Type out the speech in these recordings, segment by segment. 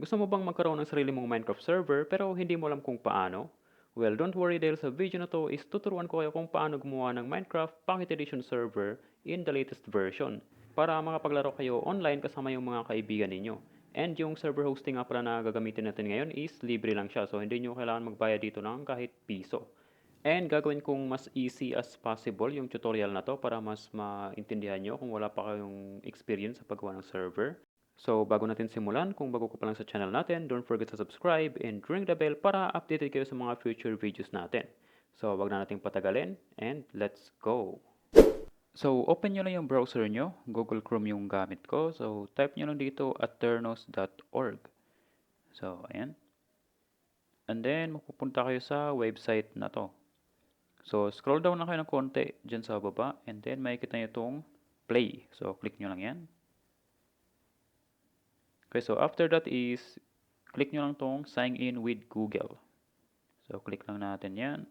Gusto mo bang magkaroon ng sarili mong Minecraft server pero hindi mo alam kung paano? Well, don't worry dahil sa video na to is tuturuan ko kayo kung paano gumawa ng Minecraft Pocket Edition server in the latest version para makapaglaro kayo online kasama yung mga kaibigan ninyo. And yung server hosting nga pala na gagamitin natin ngayon is libre lang siya so hindi nyo kailangan magbayad dito ng kahit piso. And gagawin kong mas easy as possible yung tutorial na to para mas maintindihan nyo kung wala pa kayong experience sa paggawa ng server. So, bago natin simulan, kung bago ka pa lang sa channel natin, don't forget to subscribe and ring the bell para updated kayo sa mga future videos natin. So, wag na nating patagalin and let's go! So, open nyo lang yung browser nyo. Google Chrome yung gamit ko. So, type nyo lang dito aternos.org. So, ayan. And then, mapupunta kayo sa website na to. So, scroll down lang kayo ng konti dyan sa baba. And then, makikita nyo itong play. So, click nyo lang yan. Okay, so after that is, click nyo lang tong sign in with Google. So, click lang natin yan.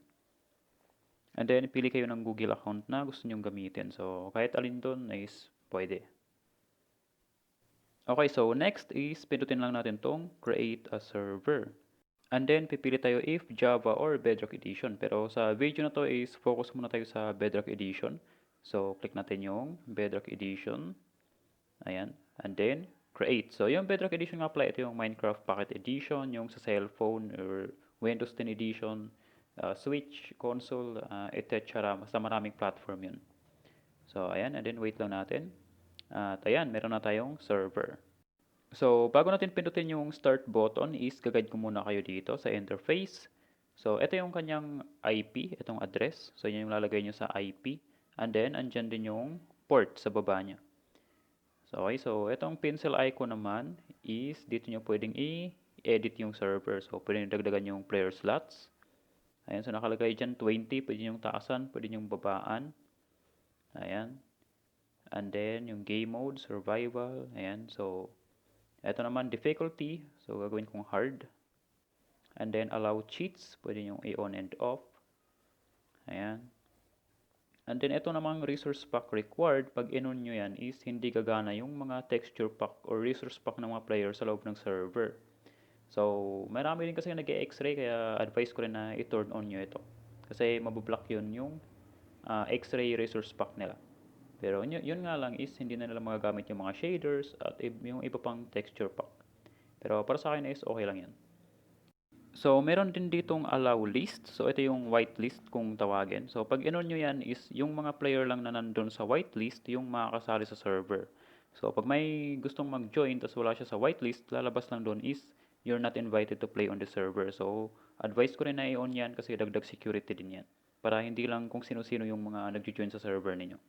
And then, pili kayo ng Google account na gusto nyong gamitin. So, kahit alin doon is pwede. Okay, so next is, pindutin lang natin tong create a server. And then, pipili tayo if Java or Bedrock Edition. Pero sa video na to is, focus muna tayo sa Bedrock Edition. So, click natin yung Bedrock Edition. Ayan. And then, create. So, yung Bedrock Edition nga pala, ito yung Minecraft Pocket Edition, yung sa cellphone or Windows 10 Edition, uh, Switch, console, uh, etc. Basta maraming platform yun. So, ayan. And then, wait lang natin. At ayan, meron na tayong server. So, bago natin pindutin yung start button is gagayad ko muna kayo dito sa interface. So, ito yung kanyang IP, itong address. So, yun yung lalagay nyo sa IP. And then, andyan din yung port sa baba niya. So, okay. So, itong pencil icon naman is dito nyo pwedeng i-edit yung server. So, pwedeng dagdagan yung player slots. Ayan. So, nakalagay dyan 20. Pwede yung taasan. Pwede yung babaan. Ayan. And then, yung game mode, survival. Ayan. So, ito naman, difficulty. So, gagawin kong hard. And then, allow cheats. Pwede yung i-on and off. Ayan. And then, ito namang resource pack required. Pag in-on nyo yan is hindi gagana yung mga texture pack or resource pack ng mga player sa loob ng server. So, marami din kasi nag x-ray kaya advice ko rin na i-turn on nyo ito. Kasi mabublock yun yung uh, x-ray resource pack nila. Pero yun, yun nga lang is hindi na nila magagamit yung mga shaders at yung iba pang texture pack. Pero para sa akin is okay lang yan. So, meron din ditong allow list. So, ito yung whitelist kung tawagin. So, pag inon nyo yan is yung mga player lang na nandun sa whitelist yung makakasali sa server. So, pag may gustong mag-join tapos wala siya sa whitelist, lalabas lang doon is you're not invited to play on the server. So, advice ko rin na i-on yan kasi dagdag security din yan. Para hindi lang kung sino-sino yung mga nag-join sa server ninyo.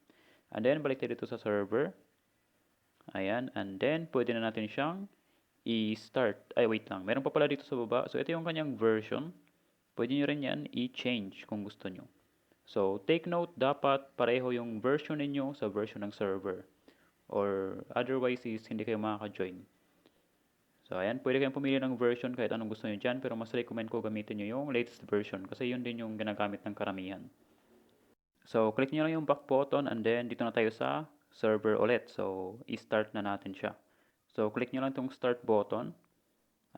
And then, balik tayo dito sa server. Ayan. And then, pwede na natin siyang i-start. Ay, wait lang. Meron pa pala dito sa baba. So, ito yung kanyang version. Pwede nyo rin yan i-change kung gusto nyo. So, take note, dapat pareho yung version ninyo sa version ng server. Or otherwise is hindi kayo makaka-join. So, ayan. Pwede kayong pumili ng version kahit anong gusto nyo dyan. Pero mas recommend ko gamitin nyo yung latest version. Kasi yun din yung ginagamit ng karamihan. So, click nyo lang yung back button and then dito na tayo sa server ulit. So, i-start na natin siya. So, click nyo lang itong start button.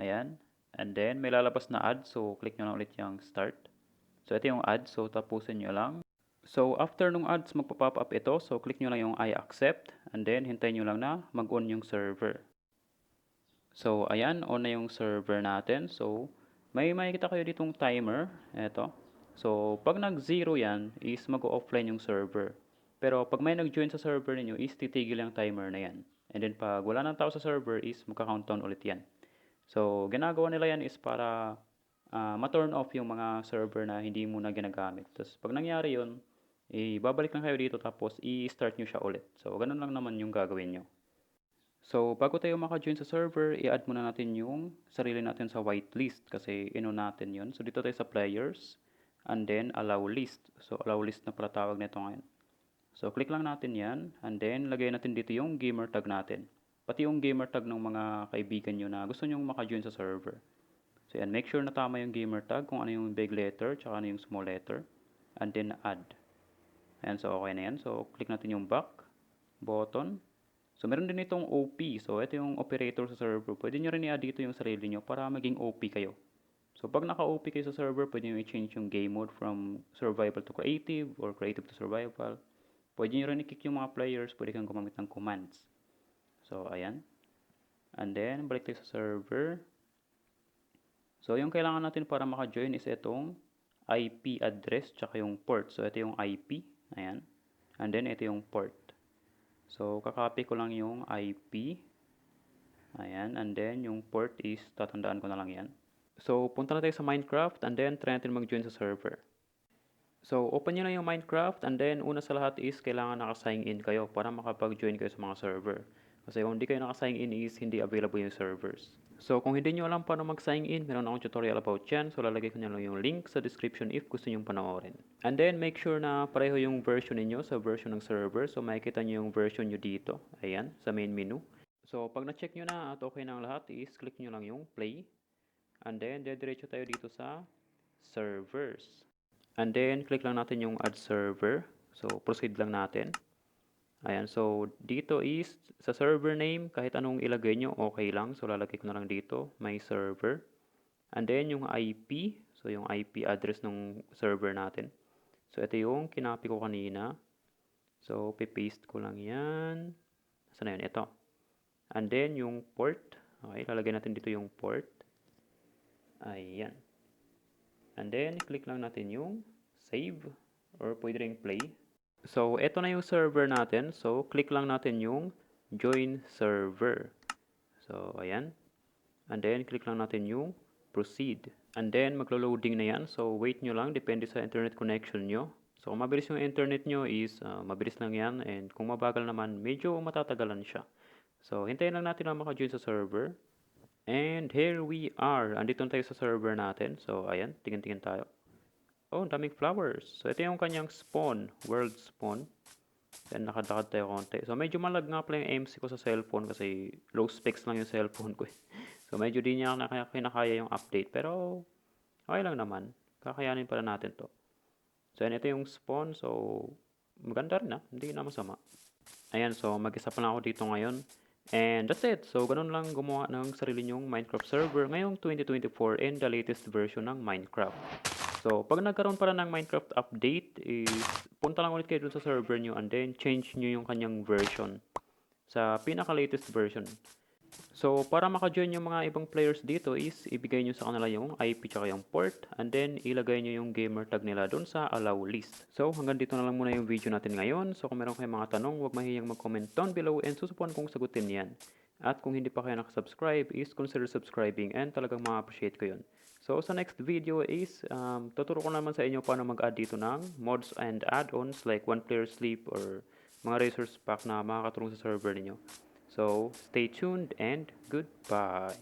Ayan. And then, may lalabas na ad. So, click nyo lang ulit yung start. So, ito yung ad. So, tapusin nyo lang. So, after nung ads, magpa-pop up ito. So, click nyo lang yung I accept. And then, hintayin nyo lang na mag-on yung server. So, ayan. On na yung server natin. So, may makikita kayo ditong timer. Ito. So, pag nag-zero yan, is mag-offline yung server. Pero, pag may nag-join sa server ninyo, is titigil yung timer na yan. And then, pag wala nang tao sa server, is magka-countdown ulit yan. So, ginagawa nila yan is para uh, ma-turn off yung mga server na hindi mo na ginagamit. Tapos, pag nangyari yun, ibabalik lang kayo dito tapos i-start nyo siya ulit. So, ganun lang naman yung gagawin nyo. So, bago tayo maka-join sa server, i-add muna natin yung sarili natin sa whitelist kasi ino natin yun. So, dito tayo sa players and then allow list. So, allow list na pala tawag nito ngayon. So, click lang natin yan and then lagay natin dito yung gamer tag natin. Pati yung gamer tag ng mga kaibigan nyo na gusto nyong maka-join sa server. So, yan. Make sure na tama yung gamer tag kung ano yung big letter tsaka ano yung small letter. And then add. Ayan. So, okay na yan. So, click natin yung back button. So, meron din itong OP. So, ito yung operator sa server. Pwede nyo rin i-add dito yung sarili nyo para maging OP kayo. So, pag naka-OP kayo sa server, pwede nyo i-change yung game mode from survival to creative or creative to survival. Pwede nyo rin i-kick yung mga players. Pwede kang gumamit ng commands. So, ayan. And then, balik tayo sa server. So, yung kailangan natin para maka-join is itong IP address tsaka yung port. So, ito yung IP. Ayan. And then, ito yung port. So, kakopy ko lang yung IP. Ayan. And then, yung port is, tatandaan ko na lang yan. So, punta na tayo sa Minecraft and then, try natin mag-join sa server. So, open nyo lang yung Minecraft and then, una sa lahat is, kailangan naka-sign in kayo para makapag-join kayo sa mga server. Kasi kung hindi kayo naka-sign in is, hindi available yung servers. So, kung hindi nyo alam paano mag-sign in, meron akong tutorial about yan. So, lalagay ko nyo lang yung link sa description if gusto nyo panoorin. And then, make sure na pareho yung version ninyo sa version ng server. So, makikita nyo yung version nyo dito. Ayan, sa main menu. So, pag na-check nyo na at okay na ang lahat is, click nyo lang yung play. And then, dediretso tayo dito sa servers. And then, click lang natin yung add server. So, proceed lang natin. Ayan, so dito is sa server name, kahit anong ilagay nyo, okay lang. So lalagay ko na lang dito, my server. And then yung IP, so yung IP address ng server natin. So ito yung kinopy ko kanina. So pipaste ko lang yan. Saan na yun? Ito. And then yung port. Okay, lalagay natin dito yung port. Ayan. And then click lang natin yung save or pwede rin play. So, ito na yung server natin. So, click lang natin yung join server. So, ayan. And then, click lang natin yung proceed. And then, maglo-loading na yan. So, wait nyo lang. Depende sa internet connection nyo. So, kung mabilis yung internet nyo is, uh, mabilis lang yan. And kung mabagal naman, medyo matatagalan siya. So, hintayin lang natin na maka-join sa server. And here we are. Andito na tayo sa server natin. So, ayan. Tingin-tingin tayo. Oh, ang daming flowers. So, ito yung kanyang spawn. World spawn. Then, nakadakad tayo konti. So, medyo malag nga pala yung MC ko sa cellphone kasi low specs lang yung cellphone ko. eh. So, medyo di niya nakaya, kinakaya yung update. Pero, okay lang naman. Kakayanin pala natin to. So, yan, ito yung spawn. So, maganda rin na. Hindi na masama. Ayan, so, mag-isa pa lang ako dito ngayon. And that's it. So, ganun lang gumawa ng sarili nyong Minecraft server ngayong 2024 and the latest version ng Minecraft. So, pag nagkaroon pala ng Minecraft update, is punta lang ulit kayo dun sa server nyo and then change nyo yung kanyang version sa pinaka-latest version. So, para maka-join yung mga ibang players dito is ibigay nyo sa kanila yung IP tsaka yung port and then ilagay nyo yung gamer tag nila dun sa allow list. So, hanggang dito na lang muna yung video natin ngayon. So, kung meron kayong mga tanong, huwag mahiyang mag-comment down below and susubukan kong sagutin yan. At kung hindi pa kayo nakasubscribe is consider subscribing and talagang ma-appreciate ko yun. So, sa next video is, um, tuturo ko naman sa inyo paano mag-add dito ng mods and add-ons like one player sleep or mga resource pack na makakatulong sa server ninyo. So, stay tuned and goodbye.